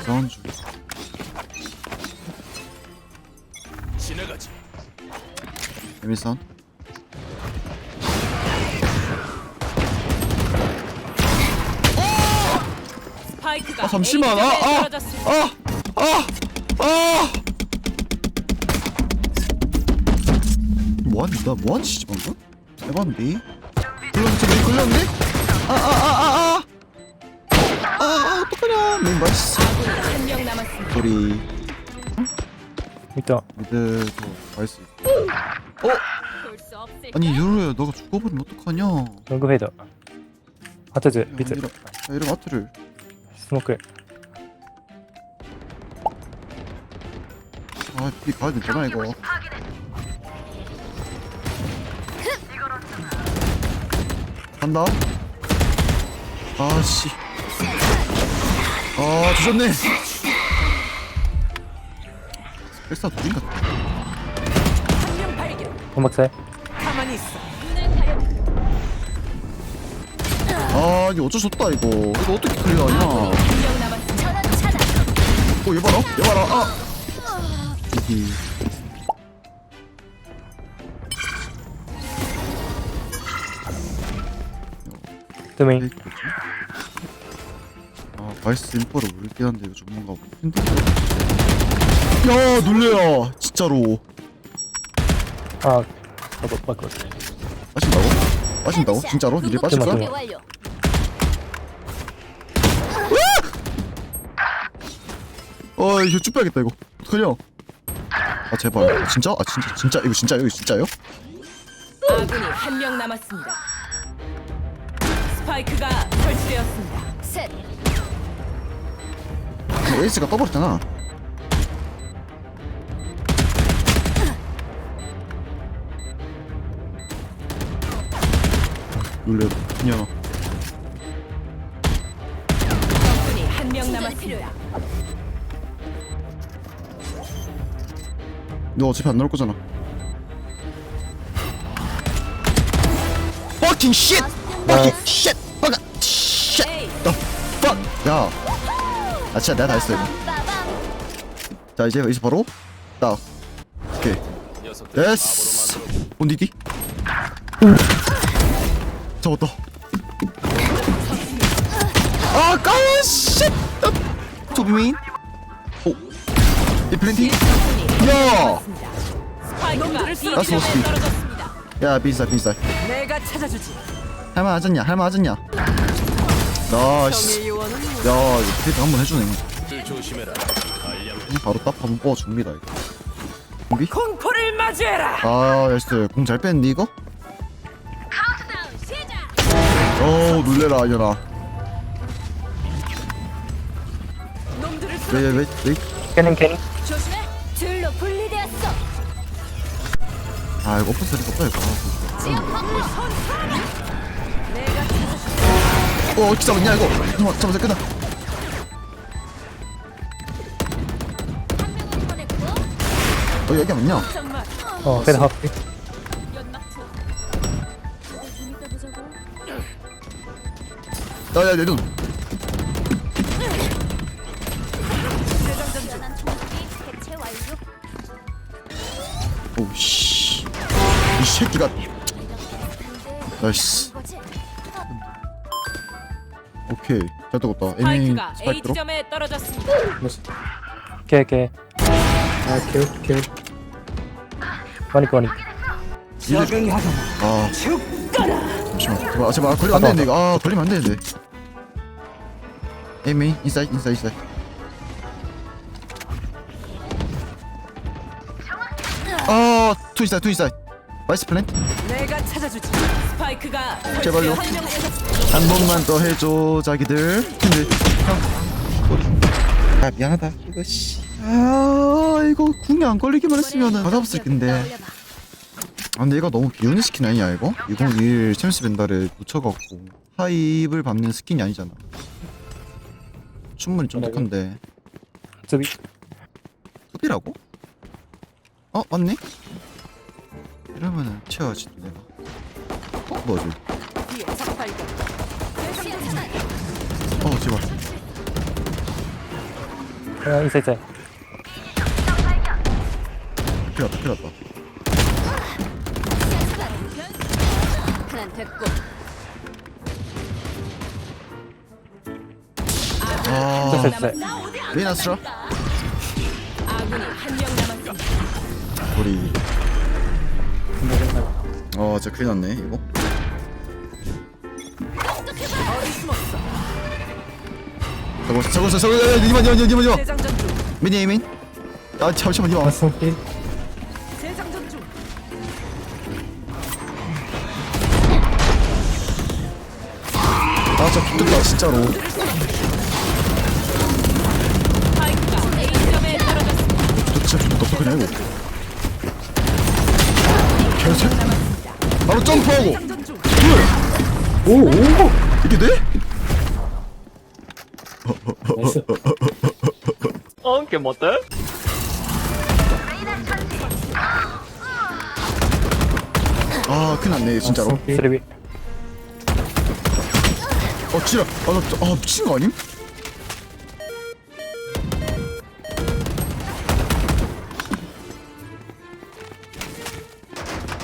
이상한 줄 지나가지. 에미선 스파이크가 아 잠시만 A 지점에 아아아아아 떨어졌습니다. 아, 아. 뭐하니 나 뭐하니 씨 방금? 해봤는데 끌렸는데 끌렸는데? 아아아아아 아 어떡하냐 네 맛있어 한 명 남았습니다. 우리 있다. 미드 더 맛있어? 볼수 없을 아니 유로야 너가 죽어버리면 어떡하냐? 연구 헤더. 하트즈 비트. 이런 야 이런 아트를. 스모크. 아비 가야 되잖아 이거. 간다. 아씨 아 조졌네 백사 둘인가 한명 발견. 음악살. 가만히 있어. 아 이거 어쩔 수 없다 이거 이거 어떻게 클리어하냐 한명 남았습니다. 어얘 봐라 얘 봐라 아 이기 드메인. 아 바이스 인포를 모르긴 한데 이거 전문가 힘들어 야 놀래라 진짜로 아. 저거 바꿔. 마신다고? 마신다고? 진짜로? 니네 빠질 거야? 어 이거 쭉 빼야겠다 이거 어떡하냐 아 제발 진짜? 아 진짜 진짜 이거 진짜요? 이거 진짜요? 아군이 한 명 남았습니다. 스파이크가 설치되었습니다. 셋. 이거 에이스가 떠버렸잖아 놀래 그냥 적군이 한 명 남았습니다. 너 어차피 안 나올 거잖아 Fucking shit! Fucking shit! Fucking shit! 에이. The fuck! 야! 아 진짜 내가 다 했어 이거. 자 이제 이제 바로 딱 오케이. 예스. 온디디 잡았다. 아 까워 쉣! 조비민 오이 플랜팅? 야! 나스. 떨어졌습니다. 야 빈사 빈사 내가 찾아주지. 할만 하졌냐? 할만 하졌냐 나이스 정의 요원은 야 이거 피드 한번 해주네 그냥 바로 딱 한번 뽑아줍니다 이거 준비? 공포를 맞이해라. 아 나이스 공잘 뺐는데 이거? 어우 놀래라 이년아 놈들을 수 왜왜왜 캐닝 캐닝. 조심해. 둘로 분리되었어. 아 이거 오픈 소리가 없다 이거 지역 확보. 어 어떻게 잡았냐 이거 잠깐만 잠깐만 끝나. 어 여기 맞냐 어. 재밌게 보자고. 야야 내눈. 오씨 이 새끼가 나이스? 오케이. 잘 떠갔다. 에밍 스파이크가 A 스파이크로? 지점에 떨어졌습니다. 캐 캐. 아 킬, 킬. 와니까 와니. 아. 잠시만. 아, 제발 아, 걸리면 안 되는데 이거. 아 걸리면 안 되는데. 에밍 인사이드 인사이드 인사이드. 아 투 인사이드 투 인사이드. 나이스 플랜 내가 찾아주지. 스파이크가 제발요. 한 번만 더 해줘 자기들 근데 형 아 미안하다 이거 씨아 이거 궁에 안 걸리기만 했으면은 다 잡았을 텐데. 아 근데 얘가 너무 비운의 스킨 아니야 이거? 201 챔스 벤달에 묻혀갖고 하입을 밟는 스킨이 아니잖아 충분히 쫀득한데 수비. 흡이라고? 어 맞네? 이러면은 채워야지 또 내가 어? 뭐지? 어 제발 어 인사이드 사이드 큰일 났다 큰일 났다 됐고. 아 사이드 레이나 스트라 아군이 한 명 남았습니다. 우리 어 진짜 큰일 났네 이거 숨었어? 저거 저거 저거 니만 니만 니만 니만 중. 미니 에이민 아 잠시만 니만 재장전 중. 아 진짜 좋겠다 진짜로 A점에 떨어졌습니다. 진짜 좋겠다 그냥 이거 계속 바로 점프하고 중. 오오 이게 돼? 나이스 아 큰일 났네 진짜로 어 진짜 아나 아, 미친 거 아님?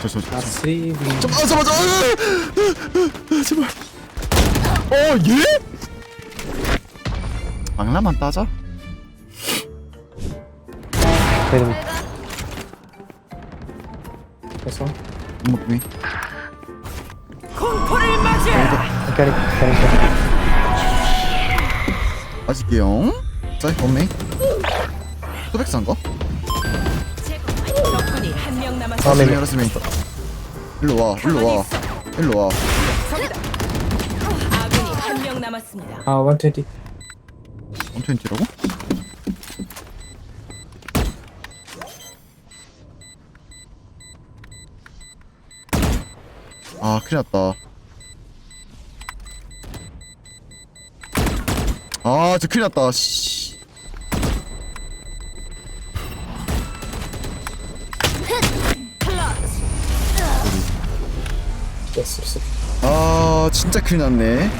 됐어 됐어. 아스리 잠깐 아, 잠깐만. 제발. 어, 예? 망나만 따자. 그럼 됐어 목미. 공포를 맞이해. 기다리 기다리 아직이요. 자, 범메. 또백 산 거? 다. 다음에 알았으면 일로 와, 일로 와, 일로 와. 아군이 한 명 남았습니다. 아 원트웬티 원트웬티라고? 아, 큰일 났다. 아, 진짜 큰일 났다. 씨. 됐어 아, 진짜 큰일 났네.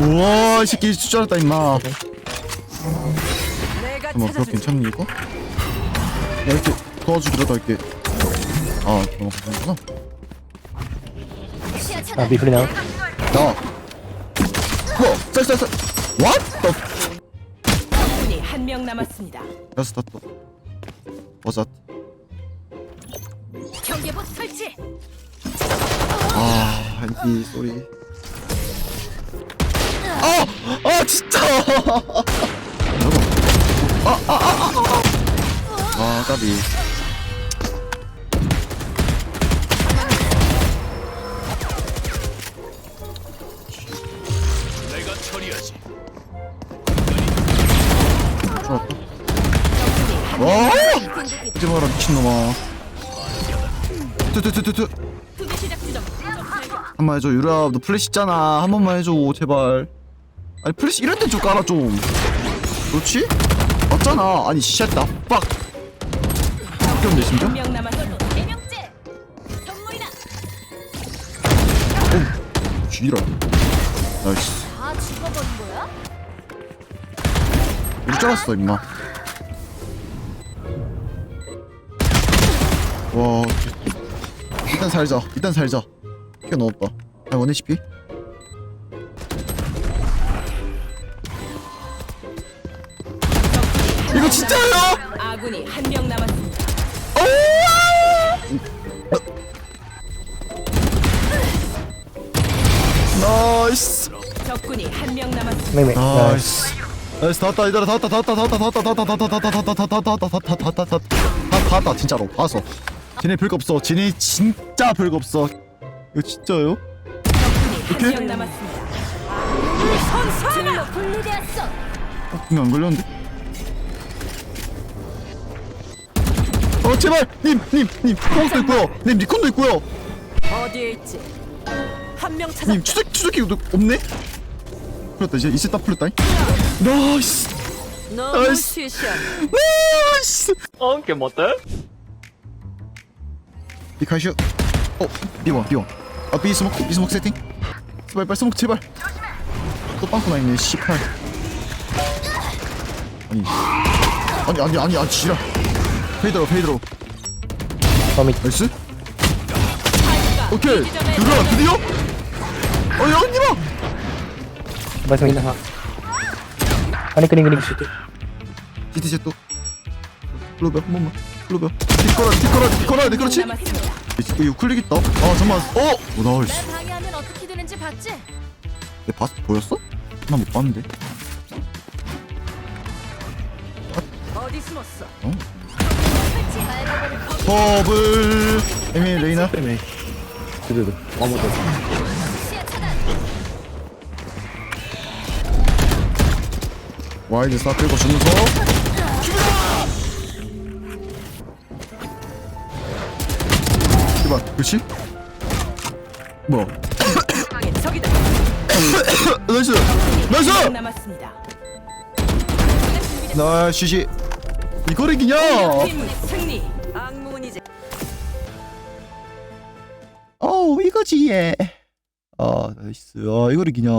우와, 이 새끼 있을 줄 알았다, 임마. 잠깐만, 그거. 괜찮니, 이거? 야, 이렇게 도와주기라도 할게. 아, 너무 괜찮구나. 아 차단. 미플리 나우 나. 뭐? 쌀, 쌀, 쌀. What the 적군이 한명 남았습니다. That. What's that? 경계복 설치. 아, 한티 쏘리. 아, 아 진짜. 아, 아, 아, 아, 아. 아, 까비. 내가 처리하지. 와, 이제 봐라 미친놈아. 투투투투투. 투기 시작. 한번 해줘 유라 너 플래시 있잖아 한 번만 해줘 제발 아니 플래시 이럴 땐좀 깔아 좀 그렇지? 맞잖아 아니 쉣다 빡. 네 명째. 선물이다. 쥐라 나이스? 우리 잘랐어 임마 와 일단 살자 일단 살자 피가 넣었다 아 원해 HP 이거 진짜예요? 아군이 한 명 남았습니다. 나이스 적군이 한 명 남았습니다. 맹맹 나이스 나이스 다 왔다 얘들아 다 왔다 다 왔다 다 왔다 다 왔다 다 왔다 다 왔다 다 왔다 다 왔다 다 왔다 다 왔다 다 왔다 다 왔다 다 왔다 진짜로 봤어 쟤네 별거 없어 쟤네 진짜 별거 없어 이거 진짜요? 적군이 한명 남았습니다. 둘로 분리되었어. 분명 안 걸렸는데? 어 제발 님 님님 코어도 있고요 님 니콘도 있고요 어디에 있지? 한 명 찾았다. 님 추적 추적기도 없네? 풀렸다 이제 이제 딱 풀렸다 나이스 너무 나이스. 시시한. 나이스 어깨 못해? 비카슈. 어 B1 B1 아 B 스모크 B 스모크 세팅. 제발 빨리 스모크 제발. 또 빵꾸 나 있네 18 아니. 아니 아니 아니 아니 지랄. 페이드로 페이드로 범위 나이스. 오케이. 유라 드디어? 어 여왕님아! 발성 있나. 아니 그림 그림. GT 제또. 클로버 한 번만 클로버 디코라 디코라 디코라 네 그렇지. 이거 클릭 있다. 아 잠깐만. 어? 오, 나이스. 날 방해하면 어떻게 되는지 봤지? 내 봤, 보였어? 나 못 봤는데. 어디 숨었어? 설치 버블. 에미 레이나? 때문에 두두두 아무도 시야 차단. 와이드 싹 끌고 주면서 제발 그렇지? 뭐야 방에 적이다. 나이스 나이스 한명 남았습니다. 나 쉬시 이걸 이기냐 팀 승리. 악몽은 이제 어우 이거지 얘 아 나이스 아 이걸 이기냐